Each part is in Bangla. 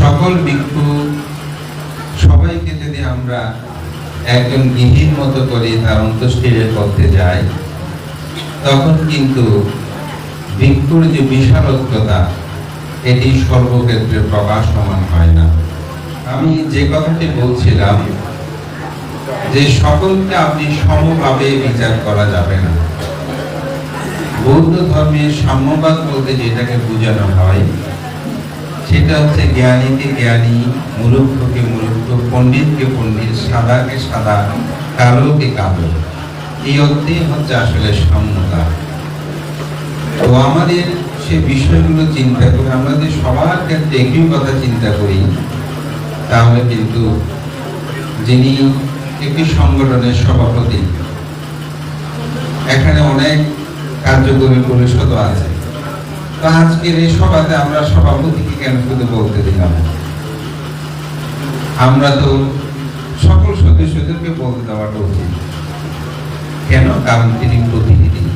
সকল ভিক্ষু সবাইকে যদি আমরা একজন গৃহীর মতো করে তার অন্ত্যেষ্টিরে করতে যাই, তখন কিন্তু ভিক্ষুর যে বিশালত্বতা, এটি সর্বক্ষেত্রে প্রকাশমান হয় না। আমি যে কথাটি বলছিলাম যে সকলকে আপনি সমভাবে বিচার করা যাবে না। বৌদ্ধ ধর্মের সাম্যবাদ বলতে যেটাকে বোঝানো হয় সেটা হচ্ছে জ্ঞানীকে জ্ঞানী, মূর্খকে মূর্খ, পণ্ডিতকে পণ্ডিত, সাদাকে সাদা, কালোকে কালো। এই অর্থে হচ্ছে আসলে সাম্যতা। তো আমাদের সে বিষয়গুলো চিন্তা করে আমরা যদি সবার ক্ষেত্রে একই কথা চিন্তা করি, তাহলে কিন্তু যিনি একটি সংগঠনের সভাপতি, এখানে অনেক কার্যকরী পরিষদও আছে। আজকের এই সভাতে আমরা সভাপতিকে কেন শুধু বলতে দিলাম? আমরা তো সকল সদস্যদেরকে বলতে দেওয়াটা উচিত। কেন? কারণ তিনি প্রতিনিধি।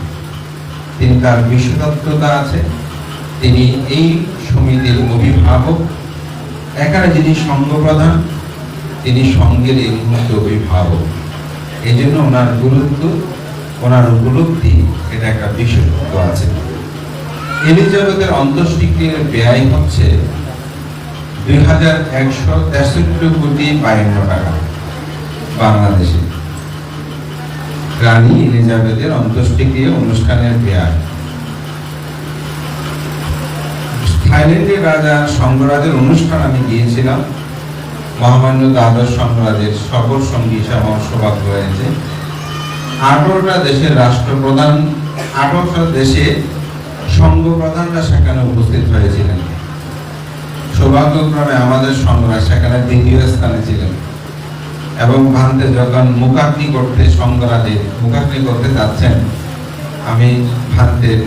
তিনি তার আছে। তিনি এই সমিতির অভিভাবক। এখানে যিনি সংঘ প্রধান তিনি সঙ্গের এই মুহূর্তে অভিভাবক। এই জন্য ওনার গুরুত্ব, ওনার উপলব্ধি, এটা একটা বিশেষত্ব আছে। এলিজাবেথের অন্তঃষ্টিক্রিয়ার ব্যয় হচ্ছে দুই হাজার একশো তেষট্টি কোটি বায়ান্ন টাকা বাংলাদেশে। রানী এলিজাবেথের অন্ত্যেষ্টিক্রিয়া অনুষ্ঠানের ব্যয়। থাইল্যান্ডের রাজা সংঘরাজের অনুষ্ঠান আমি গিয়েছিলাম। মহামান্য দ্বাদশ সংঘরাজের সফর সঙ্গী হিসাবে আমার সৌভাগ্য হয়েছে। আঠারোটা দেশের রাষ্ট্রপ্রধান, আঠারোটা দেশে সংঘ প্রধানরা সেখানে উপস্থিত হয়েছিলেন। সৌভাগ্যক্রমে আমাদের সংঘরা সেখানে দ্বিতীয় স্থানে ছিলেন। এবং ভান্তে যখন মুখাগ্নি করতে সংঘরাজে মুখাগ্নি করতে যাচ্ছেন, আমি ভান্তের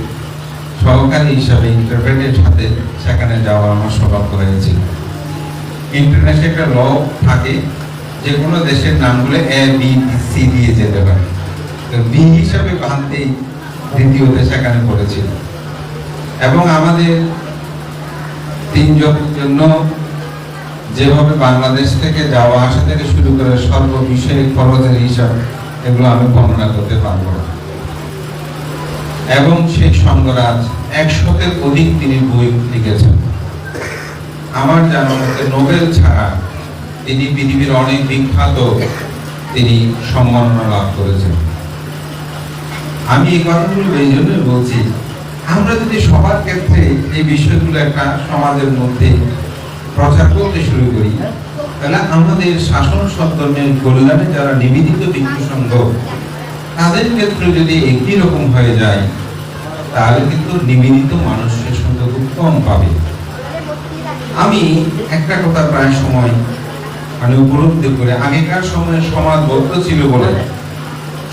সহকারী হিসাবে ইন্টারপ্রেটের সাথে সেখানে যাওয়া আমার সৌভাগ্য হয়েছিল ইন্টারন্যাশনাল একটা ল থাকে যে কোনো দেশের নামগুলো এ বি সি দিয়ে যেতে পারে। বি হিসাবে ভান্তেই দ্বিতীয়তে সেখানে পড়েছিল। এবং আমাদের তিনজনের জন্য যেভাবে বাংলাদেশ থেকে যাওয়া আসা থেকে শুরু করে সর্ব বিষয়ে খরচের হিসাব এগুলো আমি বর্ণনা করতে পারব না। এবং সেই সংগরাজ একশতের অধিক তিনি বই লিখেছেন। আমার জানা মতে নোবেল ছাড়া তিনি পৃথিবীর অনেক বিখ্যাত তিনি সম্মাননা লাভ করেছেন। আমি এই কথাগুলো এই জন্যই বলছি আমরা যদি সবার ক্ষেত্রে এই বিষয়গুলো একটা সমাজের মধ্যে প্রচার করতে শুরু করি, তাহলে আমাদের শাসন সদ্ধর্মের কল্যাণে যারা নিবেদিত ভিক্ষু সংঘ, তাদের ক্ষেত্রে যদি একই রকম হয়ে যায়, তাহলে কিন্তু নিবেদিত মানুষের সঙ্গে খুব কম পাবে। আমি একটা কথা প্রায় সময় মানে উপলব্ধি করে, আগেকার সময়ে সমাজ বদ্ধ ছিল বলে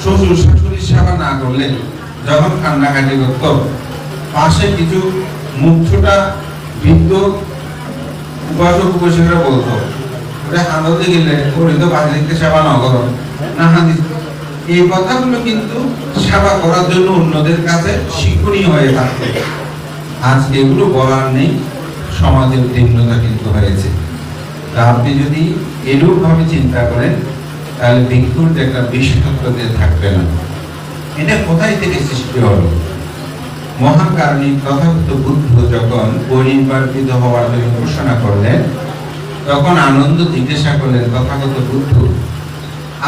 শ্বশুর শাশুড়ির সেবা না করলে যখন কান্নাকাটি করতো পাশে কিছু মুখছোটা বৃদ্ধ উপাসক উপাসকরা বলতো ওটা গেলে ওরে তো বাড়িতে সেবা না করো। না, হাঁদি। এই কথাগুলো কিন্তু সেবা করার জন্য অন্যদের কাছে শিক্ষণীয় হয়ে থাকতো আজ এগুলো বলার নেই, সমাজের উদ্বিগ্নতা কিন্তু হয়েছে। তা আপনি যদি এরূপ ভাবে চিন্তা করেন, তাহলে ভিক্ষুর একটা বিশেষত্বতে থাকবে না। এটা কোথায় থেকে সৃষ্টি হলো? মহাকারণী তথাগত বুদ্ধ যখন পরিনির্বাচিত হওয়ার জন্য ঘোষণা করলেন, তখন আনন্দ জিজ্ঞাসা করলেন তথাগত বুদ্ধ,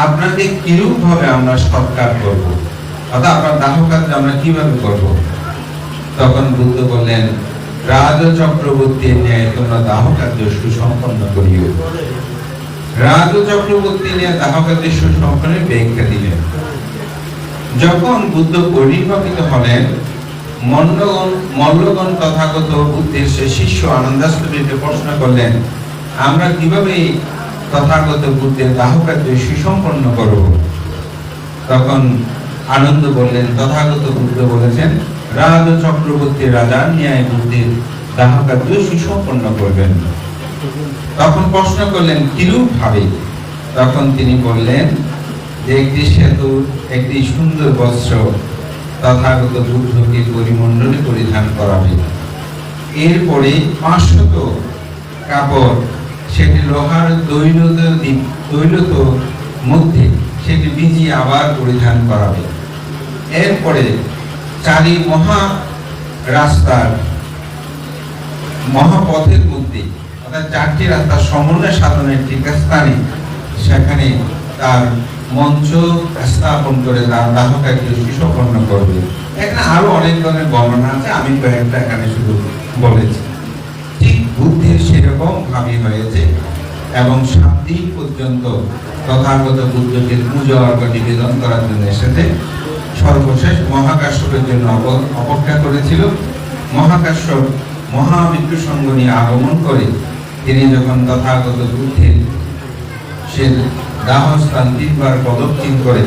আপনাকে কিরূপ ভাবে আমরা সৎকার করব? অর্থাৎ আপনার দাহ কাজ আমরা কীভাবে করব? তখন বুদ্ধ বললেন রাজ চক্রবর্তীর ন্যায় তোমরা দাহ কার্য সুসম্পন্ন করিও। রাজ চক্রবর্তী নিয়ে দাহ কার্য সুসম্পন্নের ব্যাখ্যা দিলেন। যখন বুদ্ধ পরিনির্বাচিত হলেন মল্লগণ মল্লগণ তথাগত উদ্দেশ্যে শিষ্য আনন্দাষ্টমীকে প্রশ্ন করলেন, আমরা কীভাবে তথাগত বুদ্ধের দাহকার্য সুসম্পন্ন করব? তখন আনন্দ বললেন, তথাগত বুদ্ধ বলেছেন, রাজ চক্রবর্তী রাজা ন্যায় বুদ্ধির দাহকার্য সুসম্পন্ন করবেন। তখন প্রশ্ন করলেন কিরূপ ভাবে তখন তিনি বললেন, যে একটি সেতু, একটি সুন্দর বস্ত্র তথাগত বুদ্ধকে পরিমণ্ডলে পরিধান করাবে এরপরে পাঁচশত কাপড় সেটি লোহার দৈলত দৈলত মধ্যে সেটি ভিজিয়ে আবার পরিধান করাবে এরপরে চারি মহা রাস্তার মহাপথের মধ্যে, অর্থাৎ চারটি রাস্তার সমন্বয় সাধনের ঠিক সেখানে তার মঞ্চ স্থাপন করে তার দাহকাকে সুসম্পন্ন করবে। এখানে আরও অনেক ধরনের বর্ণনা আছে, আমি কয়েকটা এখানে শুধু বলেছি। ঠিক বুদ্ধির সেরকম ভাবি হয়েছে এবং সাত দিন পর্যন্ত তথাগত বুদ্ধকে পুজো অর্ঘ নিবেদন করার জন্য এসেছে। সর্বশেষ মহাকাশ্যপের জন্য অপেক্ষা করেছিল। মহাকাশ্যপ মহাবিদ্যু সঙ্গ নিয়ে আগমন করে তিনি যখন তথাগত বুদ্ধের সে দাহস্থান তিনবার পদক্ষিণ করে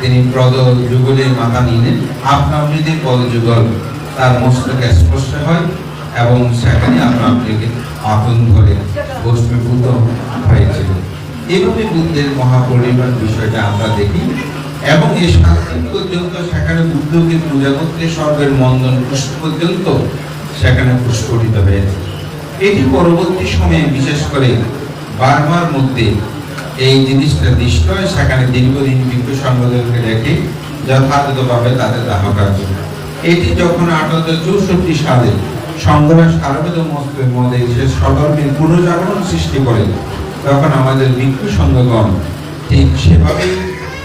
তিনি পদ যুগলে মাথা নিলেন। আপনার যদি পদ যুগল, তার মস্তকে স্পষ্ট হয় এবং সেখানে আপন ধরে বস্তুভূত হয়েছিল এভাবে বুদ্ধের মহাপরিমাণ বিষয়টা আমরা দেখি এবং এই সাত দিন পর্যন্ত সেখানে বুদ্ধকে পূজা করতে সর্বের মন্দন পুষ্প পর্যন্ত সেখানে পুষ্পরিত হয়েছে। এটি পরবর্তী সময়ে বিশেষ করে বার্মার মধ্যে এই জিনিসটা হয় সেখানে দীর্ঘদিন বিজ্ঞ সংগঠনকে রেখে যথাযথভাবে তাদের দাহ কার্য এটি যখন আঠারোশো চৌষট্টি সালে সারবেদ মস্তের মধ্যে সে সদর্মের পুনর্জাগরণ সৃষ্টি করে, তখন আমাদের ভিক্ষু সংঘগণ ঠিক সেভাবেই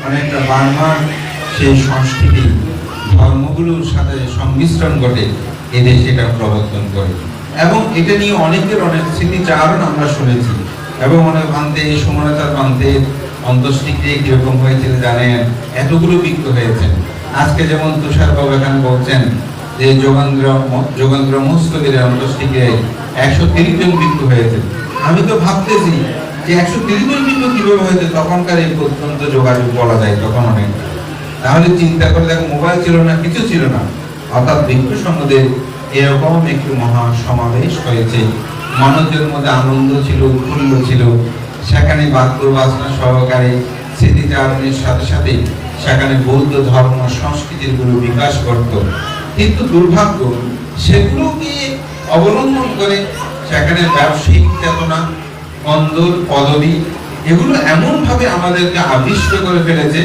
অনেকটা বার্মার সেই সংস্কৃতি, ধর্মগুলোর সাথে সংমিশ্রণ ঘটে এদের সেটা প্রবর্তন করে। এবং এটা নিয়ে অনেকের অনেক স্মৃতিচারণ আমরা শুনেছি। এবং অনেক ভান্তে সুমনতার ভান্তে অন্তঃষ্টিক্রিয়া কীরকম হয়েছিল জানেন, এতগুলো বিক্ষ হয়েছে। আজকে যেমন তুষার বাবু এখানে বলছেন যে যোগেন্দ্র যোগেন্দ্র মুস্তকের অন্তঃষ্টিক্রিয়ায় একশো তিরিশ জন বিক্ষ হয়েছে। আমি তো ভাবতেছি যে একশো তিরিশ জন বিক্ষ কীভাবে হয়েছে, তখনকার এই পর্যন্ত যোগাযোগ বলা যায়, তখন অনেক। তাহলে চিন্তা করে দেখো মোবাইল ছিল না, কিছু ছিল না। অর্থাৎ ভিক্ষু সঙ্গদের এরকম একটি মহা সমাবেশ হয়েছে। মানুষদের মধ্যে আনন্দ ছিল, উৎফুল্ল ছিল। সেখানে বাদ্য বাজনা সহকারে স্মৃতিচারণের সাথে সাথে সেখানে বৌদ্ধ ধর্ম সংস্কৃতিরগুলো বিকাশ করত কিন্তু দুর্ভাগ্য, সেগুলোকে অবলম্বন করে সেখানে ব্যবসায়িক চেতনা কন্দর পদবী, এগুলো এমন ভাবে আমাদেরকে আবিষ্ট করে ফেলেছে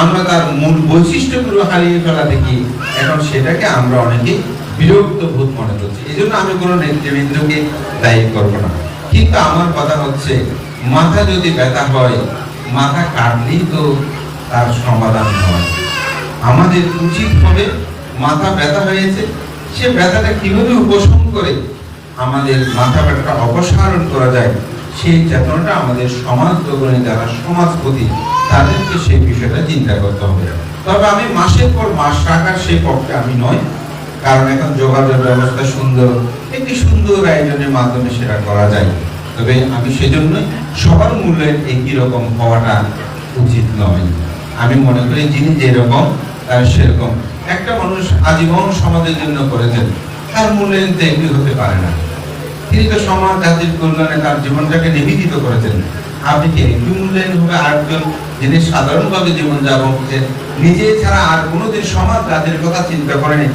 আমরা তার মূল বৈশিষ্ট্যগুলো হারিয়ে ফেলা দেখি। এখন সেটাকে আমরা অনেকে বিরক্ত বোধ মনে করছি। এই জন্য আমি কোনো নেতৃবৃন্দকে দায়ী করব না। কিন্তু আমার কথা হচ্ছে, মাথা যদি ব্যথা হয়, মাথা কাটলেই তো তার সমাধান হয়। আমাদের উচিত হবে, মাথা ব্যথা হয়েছে, সে ব্যথাটা কীভাবে উপশম করে আমাদের মাথা ব্যথাটা অপসারণ করা যায় সেই চেতনাটা আমাদের সমাজ জগনে যারা সমাজপতি, তাদেরকে সেই বিষয়টা চিন্তা করতে হবে। তবে আমি মাসের পর মাস রাখার সেই পক্ষে আমি নয় কারণ এখন যোগাযোগ ব্যবস্থা সুন্দর, একটি সুন্দর আয়োজনের মাধ্যমে সেটা করা যায়। তবে আমি সেজন্যই সবার মূল্যায়ন একই রকম হওয়াটা উচিত নয়। আমি মনে করি যিনি যেরকম, তার সেরকম। একটা মানুষ আজীবন সমাজের জন্য করেছেন, তার মূল্যায়ন তো একই হতে পারে না। তিনি তো সমাজ জাতির কল্যাণে তার জীবনটাকে নিবেদিত করেছেন। আপনি কি একটু মূল্যায়ন হবে? আরেকজন যিনি সাধারণভাবে জীবন যাপন করছেন নিজে ছাড়া আর কোনোদিন সমাজ জাতির কথা চিন্তা করেনি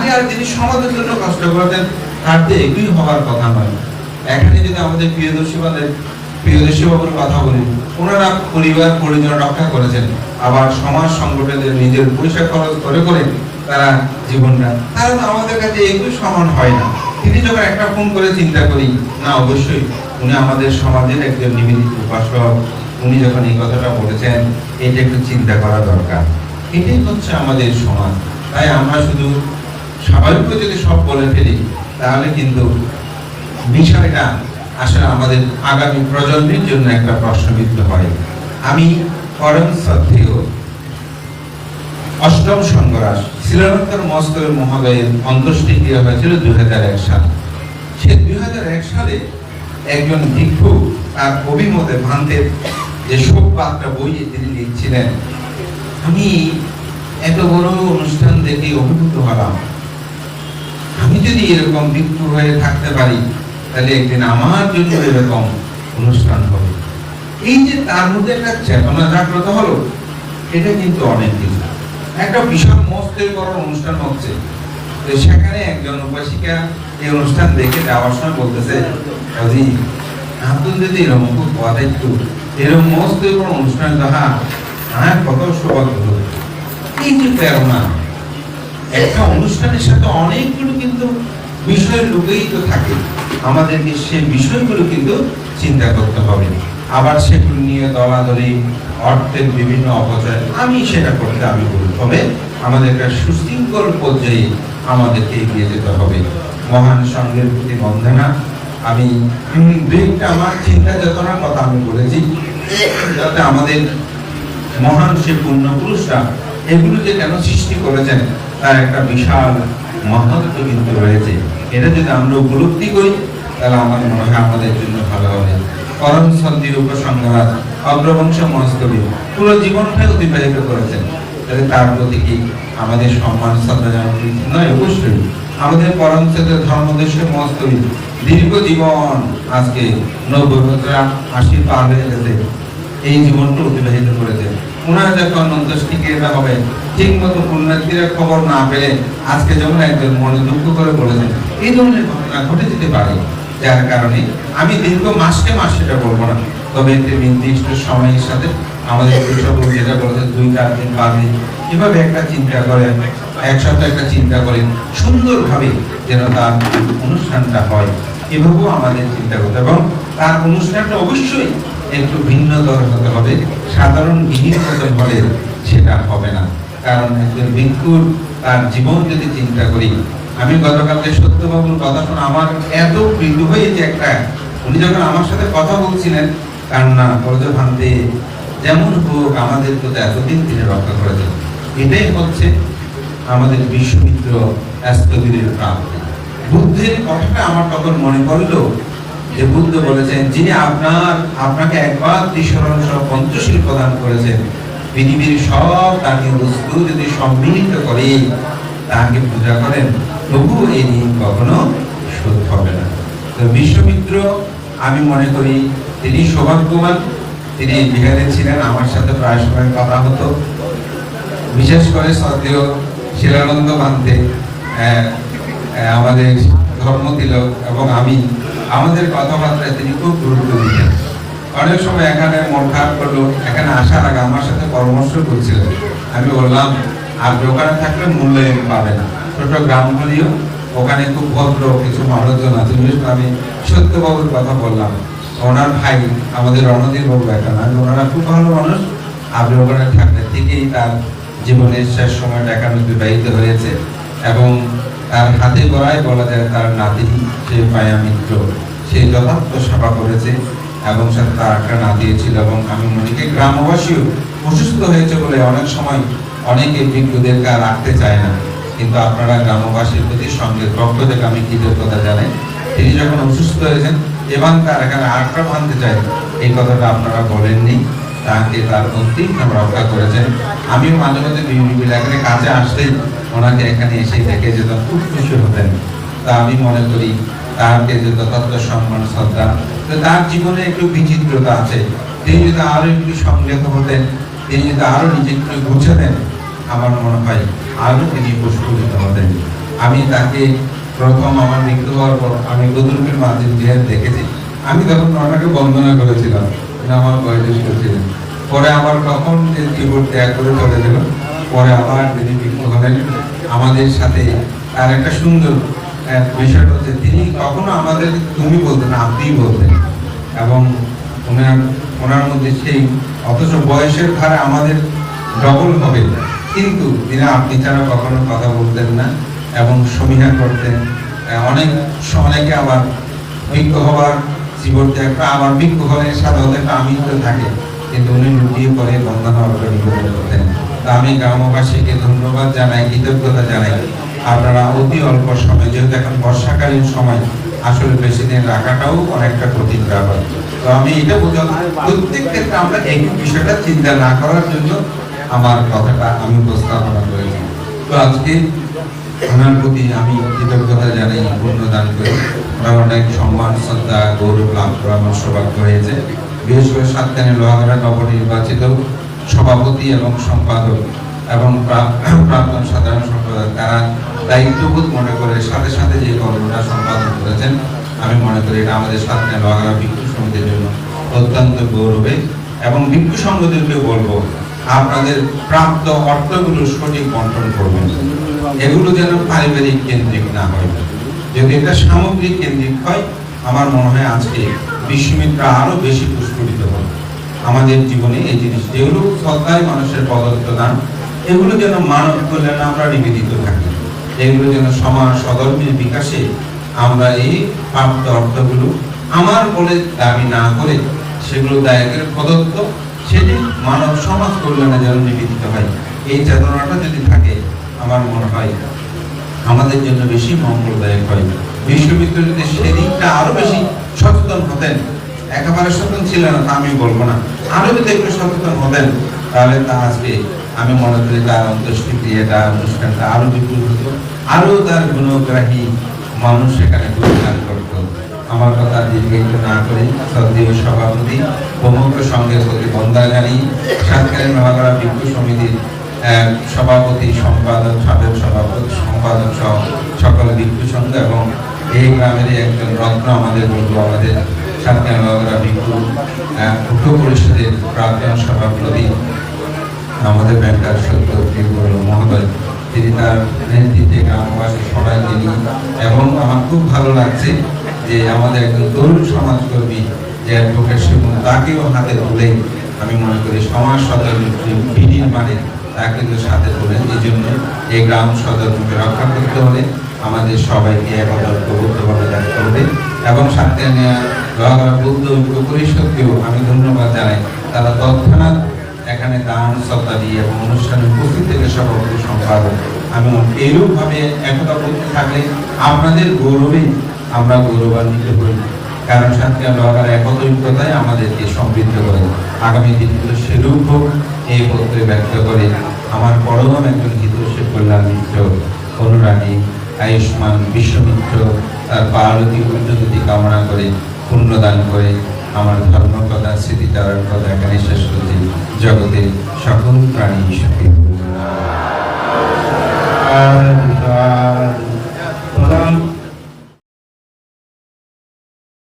যে আর যিনি সমাজের জন্য কষ্ট করেছেন, তার তো একই হওয়ার কথা নয়। এখানে যদি আমাদের প্রিয়দর্শী বাদের প্রিয়দর্শী বাবুর কথা বলি, ওনারা পরিবার, পরিজন রক্ষা করেছেন। আবার সমাজ সংগঠনের নিজের পয়সা খরচ করে করে তারা জীবনটা তারা আমাদের কাছে একটু সমান হয় না। তিনি যখন একটা ফোন করে চিন্তা করি, না, অবশ্যই, উনি আমাদের সমাজের একজন নিবেদিত উপাসক, উনি যখন এই কথাটা বলেছেন এটা একটু চিন্তা করা দরকার। এটাই হচ্ছে আমাদের সমাজ। তাই আমরা শুধু স্বাভাবিক যদি সব বলে ফেলি, তাহলে কিন্তু বিষয়টা আসলে আমাদের আগামী প্রজন্মের জন্য একটা প্রশ্নবিদ্ধ হয়। আমি পরম শ্রদ্ধেয় অষ্টম সংঘরাস, শ্রীলঙ্কার মস্তর মহোদয়ের অন্ত্যেষ্টি ক্রিয়া হয়েছিল দুই হাজার এক সালে। সে দুই হাজার এক সালে একজন ভিক্ষু তার অভিমতে ভান্তের যে শোক পাত্রা বই তিনি লিখছিলেন, আমি এত বড় অনুষ্ঠান দেখে অভিভূত হলাম। আমি যদি এরকম ভিক্ষু হয়ে থাকতে পারি, তাহলে একদিন আমার জন্য এরকম অনুষ্ঠান হবে। এই যে তার মধ্যে একটা চেতনা জাগ্রত হলো, এটা কিন্তু অনেক কিছু। একটা বিশাল মস্তের বড় অনুষ্ঠান হচ্ছে। সেখানে একজন উপাসিকা এই অনুষ্ঠান দেখে যাওয়ার সময় বলতেছে যদি এরকম খুব একটু, এরকম মস্ত অনুষ্ঠান হ্যাঁ কত সৌভাগ্য এই যে প্রেরণা। একটা অনুষ্ঠানের সাথে অনেকগুলো কিন্তু বিষয় লুকেই তো থাকে। আমাদেরকে সেই বিষয়গুলো কিন্তু চিন্তা করতে হবে। আবার সেগুলো নিয়ে দলাদলি অর্থের বিভিন্ন অপচয় আমি সেটা করতে আমি বলি তবে আমাদের একটা সুশৃঙ্খল পর্যায়ে আমাদেরকে এগিয়ে যেতে হবে। মহান সঙ্গের প্রতি বন্দনা আমি উম, দু একটা আমার চিন্তা চেতনার কথা আমি বলেছি যাতে আমাদের মহান সে পুণ্যপুরুষরা এগুলো যে কেন সৃষ্টি করেছেন তার একটা বিশাল মহত্ব কিন্তু রয়েছে। এটা যদি আমরা উপলব্ধি করি তাহলে আমার মনে হয় আমাদের জন্য ভালো হবে। করম সন্ধির উপসংহার অগ্রবংশ মস্তবী পুরো জীবনটাই অতিবাহিত করেছেন। তাহলে তার প্রতি কি আমাদের সম্মান, শ্রদ্ধা জানানো নয়, অবশ্যই। আমাদের পরম শ্রেষ্ঠ ধর্মদেশ মস্তবী দীর্ঘ জীবন আজকে নব্বই বছর আশি পার হয়ে গেছে। এই জীবনটা অতিবাহিত করেছে। ওনার যখন অন্ত্যেষ্টিকে হবে, ঠিক মতো পুণ্যার্থীরা খবর না পেলে আজকে যেমন একজন মনে দুঃখ করে বলেছেন, এই ধরনের ঘটনা ঘটে যেতে পারে। যার কারণে আমি দীর্ঘ মাসকে মাস সেটা বলব না। তবে একটি নির্দিষ্ট সময়ের সাথে আমাদের কৃষক যেটা বলেছে দুই চার দিন বাদে কীভাবে একটা চিন্তা করেন একসাথে একটা চিন্তা করেন, সুন্দরভাবে যেন তার অনুষ্ঠানটা হয়। এভাবেও আমাদের চিন্তা করতে এবং তার অনুষ্ঠানটা অবশ্যই একটু ভিন্ন দর হতে হবে, সাধারণ মতন হলে সেটা হবে না। কারণ একজন ভিক্ষুর তার জীবন যদি চিন্তা করি আমি গতকালকে সত্যবাবুর কথা শুনে আমার এত মৃদু হয়েছে একটা, উনি যখন আমার সাথে কথা বলছিলেন, কান্না করজ ভাঙতে, যেমন হোক, আমাদের তো এতদিন তিনি রক্ষা করেছেন। এটাই হচ্ছে আমাদের বিশ্বমিত্র অ্যাস্ট্রোগিরির প্রাপ্তি। বুদ্ধের কথাটা আমার তখন মনে পড়ল যে বুদ্ধ বলেছেন, যিনি আপনার, আপনাকে একবার ত্রিশরণ সহ পঞ্চশীল প্রদান করেছেন, পৃথিবীর সব তাকে বস্তু যদি সম্মিলিত করে তাকে পূজা করেন। তবু এই ঋণ কখনো শোধ হবে না। তো বিশ্বমিত্র, আমি মনে করি তিনি সৌভাগ্যবান, তিনি বিহারে ছিলেন, আমার সাথে প্রায় সময় কথা হতো। বিশেষ করে শ্রদ্ধেয় শিলানন্দ মানতে আমাদের ধর্ম তিলক এবং আমি, আমাদের কথাবার্তায় তিনি খুব গুরুত্ব দিতেন। অনেক সময় এখানে মন খারাপ করল, এখানে আসার আগে আমার সাথে পরামর্শ করছিলেন। আমি বললাম, আর ওখানে থাকলে মূল্যায়ন পাবে না। ছোট গ্রাম হলেও ওখানে খুব ভদ্র কিছু মানুষজন আছে বিশেষ করে আমি সত্যবাবুর কথা বললাম। ওনার ভাই আমাদের রণদীপ বাবু এখানে ওনারা খুব ভালো মানুষ। আপনি ওখানে থাকলে থেকেই তার জীবনের শেষ সময়টা এখানে বিবাহিত হয়েছে এবং তার হাতে গড়ায় বলা যায় তার নাতি সে পায়া মিত্র সে যথার্থ সেবা করেছে এবং সাথে তার একটা নাতি ছিল এবং আমি মনে করি গ্রামবাসীও অসুস্থ হয়েছে বলে অনেক সময় অনেকে বিজ্ঞদেরকে আর রাখতে চায় না। কিন্তু আপনারা গ্রামবাসীর প্রতি সঙ্গে থেকে আমি কৃতজ্ঞতা জানাই। তিনি যখন অসুস্থ হয়েছেন এবং তার এখানে আটটা ভাঙতে চাই। এই কথাটা আপনারা বলেননি। তাকে তার অন্তিম রক্ষা করেছেন। আমিও মাঝে মাঝে এখানে কাছে আসলেই ওনাকে এখানে এসে দেখে যেতাম খুব খুশি হতেন। তা আমি মনে করি তাকে যে যথার্থ সম্মান, শ্রদ্ধা তার জীবনে একটু বিচিত্রতা আছে। তিনি যদি আরও একটু সংযত হতেন, তিনি যদি আরও নিজেকে একটু গুছাতেন আমার মনে হয় আরও তিনি প্রস্ফুটিত হতেন আমি তাকে প্রথম আমার মৃত্যু হওয়ার পর আমি বদরুকের মাধ্যমে বিহার দেখেছি। আমি তখন ওনাকে বন্দনা করেছিলাম আমার বয়োজ্যেষ্ঠ ছিলেন পরে আবার যে কিবোর্ড ত্যাগ করে চলে গেল, পরে আবার তিনি মৃত্যু হলেন। আমাদের সাথে তার একটা সুন্দর বিষয়টা হচ্ছে তিনি কখনো আমাদের তুমি বলতেন আপনিই বলতেন। এবং ওনার ওনার মধ্যে সেই, অথচ বয়সের ধারে আমাদের ডবল হবে। কিন্তু তিনি আপনি ছাড়া কখনো কথা বলতেন না এবং সমীহা করতেন। অনেক অনেকে আবার ভিক্ষ হবার জীবন করে, আবার ভিক্ষ হলে সাধারণত একটা আমিত্ব থাকে। কিন্তু উনি লুটিয়ে পরে বন্ধনা অর্গানিক করতেন তা আমি গ্রামবাসীকে ধন্যবাদ জানাই, কৃতজ্ঞতা জানাই। আপনারা অতি অল্প সময়, যেহেতু এখন বর্ষাকালীন সময়, আসলে বেশি দিন রাখাটাও অনেকটা কঠিন ব্যাপার। তো আমি এটা বোঝাল প্রত্যেক ক্ষেত্রে আমরা এই বিষয়টা চিন্তা না করার জন্য আমার কথাটা আমি উপস্থাপনা করেছি। তো আজকে ওনার প্রতি আমি কৃতজ্ঞতা জানাই পুণ্যদান করি। ওনার অনেক সম্মান, শ্রদ্ধা, গৌরব লাভ করা আমার সৌভাগ্য হয়েছে। বিশেষ করে সাতকানি লোহাগড়া নবনির্বাচিত সভাপতি এবং সম্পাদক এবং প্রা- প্রাক্তন সাধারণ সম্পাদক। তারা দায়িত্ববোধ মনে করে সাথে সাথে যে কর্মটা সম্পাদন করেছেন, আমি মনে করি এটা আমাদের সাথে লোহাগড়া ভিক্ষু সমিতির জন্য অত্যন্ত গৌরবে এবং ভিক্ষু সংঘদেরকেও বলব আপনাদের প্রাপ্ত অর্থগুলো সঠিক বন্টন করবেন। এগুলো যেন পারিবারিক কেন্দ্রিক না হয়। যদি এটা সামগ্রিক কেন্দ্রিক হয়, আমার মনে হয় আজকে বিশ্বমিত্র আরও বেশি পুষ্করিত হবে। আমাদের জীবনে এই জিনিস যেগুলো শ্রদ্ধায় মানুষের পদত্ত দান, এগুলো যেন মানব কল্যাণে আমরা নিবেদিত থাকি। এগুলো যেন সমাজ সদর্মের বিকাশে আমরা এই প্রাপ্ত অর্থগুলো আমার বলে দাবি না করে সেগুলো দায়কের প্রদত্ত সেটি মানব সমাজ কল্যাণে যেন নিবেদিত হয়, এই চেতনাটা যদি থাকে, আমার মনে হয় আমাদের জন্য বেশি মঙ্গলদায়ক হয়। বিশ্ববিদ্যালয় যদি সেদিকটা আরও বেশি সচেতন হতেন, একেবারে সচেতন ছিল না, তা আমি বলব না। আরও যদি একটু সচেতন হতেন, তাহলে তা আজকে আমি মনে করি তার অন্ত্যেষ্টিক্রিয়া এটা অনুষ্ঠানটা আরও বিপুল হতো, আরও তার গুণগ্রাহী মানুষ সেখানে যোগদান করত। আমার কথা দীর্ঘায়িত না করে। শ্রদ্ধেয় সভাপতি প্রমুখ সঙ্গের প্রতি বন্দা জানিয়ে সাতকালীন মহাগড়া ভিক্ষু সমিতির সভাপতি সম্পাদক সাবেক সভাপতি সম্পাদক সহ সকল ভিক্ষু সংঘ এবং এই গ্রামের একজন রত্ন আমাদের বলব আমাদের সাতকালীন মহাগড়া ভিক্ষু আহ, পরিষদের প্রাক্তন সভাপতি আমাদের ব্যাংকার সত্য মহোদয়। তিনি তার নেতৃত্বে গ্রামবাসী সবাই তিনি এবং আমার খুব ভালো লাগছে যে আমাদের একজন তরুণ সমাজকর্মী যে অ্যাডভোকেট শিবন তাকেও হাতে তুলে আমি মনে করি সমাজ সদর মানে তাকে কিন্তু সাথে তোলেন এই জন্য এই গ্রাম সদরকে রক্ষা করতে হলে আমাদের সবাইকে একত্রবদ্ধভাবে থাকতে হবে এবং সাথে বৌদ্ধ ঐক্য পরিষদকেও আমি ধন্যবাদ জানাই। তারা তৎক্ষণাৎ এখানে দান শ্রদ্ধা দিয়ে এবং অনুষ্ঠানে উপস্থিত থেকে সভাপতি সম্পাদক। আমি এইরূপ ভাবে একতা করতে থাকলে আপনাদের গৌরবে আমরা গৌরবান্বিত করি কারণ সাথে আমরা একত্রিকতায় আমাদেরকে সমৃদ্ধ করে। আগামী দিনগুলো সেরূপ হোক, এই পত্রে ব্যক্ত করে আমার পরম একজন হিতোষে কল্যাণ মিত্র, অনুরাগী, আয়ুষ্মান বিশ্বমিত্র, তার পার্বতী উন্নতি কামনা করে, পুণ্যদান করে, আমার ধর্মকথা স্মৃতিতারণ কথা এখানে শেষ করছি। জগতের সকল প্রাণী হিসেবে